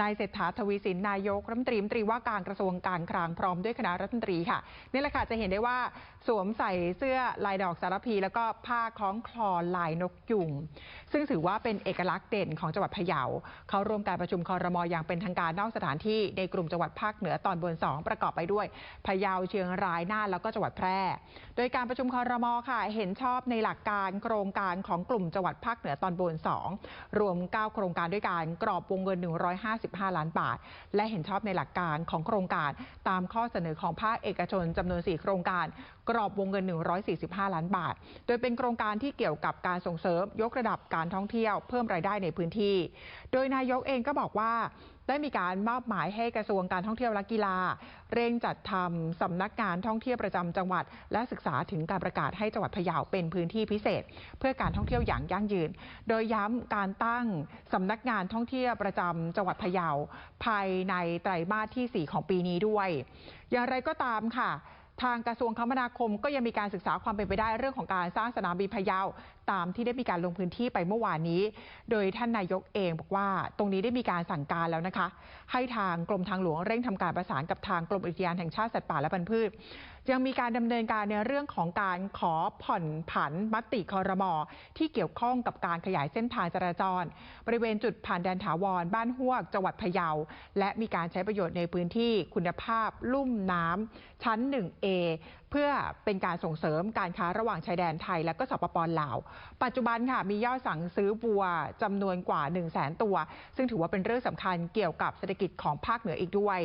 นายเศรษฐาทวีสินนายกรัฐมนตรีมนตรีว่าการกระทรวงการคลังพร้อมด้วยคณะรัฐมนตรีค่ะนี่แหละค่ะจะเห็นได้ว่าสวมใส่เสื้อลายดอกสารพี แล้วก็ผ้าคล้องคลอลายนกยุงซึ่งถือว่าเป็นเอกลักษณ์เด่นของจังหวัดพะเยาเขาร่วมการประชุมคอรมออย่างเป็นทางการนอกสถานที่ในกลุ่มจังหวัดภาคเหนือตอนบน 2 ประกอบไปด้วยพะเยาเชียงรายน่านแล้วก็จังหวัดแพร่ โดยการประชุมคอรมอค่ะ เห็นชอบในหลักการโครงการของกลุ่มจังหวัดภาคเหนือตอนบน 2 รวม 9 โครงการด้วยการกรอบวงเงิน55 ล้านบาท และเห็นชอบในหลักการของโครงการตามข้อเสนอของภาคเอกชนจำนวน 4 โครงการ กรอบวงเงิน 145 ล้านบาท โดยเป็นโครงการที่เกี่ยวกับการส่งเสริม ยกระดับการท่องเที่ยว เพิ่มรายได้ในพื้นที่ โดยนายกเองก็บอกว่า ได้มีการมอบหมายให้กระทรวงการท่องเที่ยวและกีฬา เร่งจัดทำสำนักงานท่องเที่ยวประจำจังหวัด และศึกษาถึงการประกาศให้จังหวัดพะเยาเป็นพื้นที่พิเศษ เพื่อการท่องเที่ยวอย่างยั่งยืน โดยย้ำการตั้งสำนักงานท่องเที่ยวประจำจังหวัดพะเยาภายในไตรมาสที่ 4 ของปีนี้ด้วย อย่างไรก็ตามค่ะ ทางกระทรวงคมนาคมก็ยังมีการศึกษาความเป็นไปได้เรื่องของการสร้างสนามบินพะเยาตามที่ได้มีการลงพื้นที่ไปเมื่อวานนี้ โดยท่านนายกเองบอกว่า ตรงนี้ได้มีการสั่งการแล้วนะคะ ให้ทางกรมทางหลวงเร่งทำการประสานกับทางกรมอุทยานแห่งชาติสัตว์ป่าและพันธุ์พืชยังมีการดำเนินการในเรื่องของการขอผ่อนผันมติคอรมอที่เกี่ยวข้องกับการขยายเส้นทางจราจร บริเวณจุดผ่านแดนถาวร บ้านห้วกจังหวัดพะเยา และมีการใช้ประโยชน์ในพื้นที่คุณภาพ ลุ่มน้ำชั้น 1A เพื่อเป็นการส่งเสริมการค้าระหว่างชายแดนไทยและก็สปปลาว ปัจจุบันค่ะมียอดสั่งซื้อวัวจำนวนกว่า 1 0 0 0 0แสนตัว ซึ่งถือว่าเป็นเรื่องสำคัญเกี่ยวกับเศรษฐกิจของภาคเหนืออีกด้วย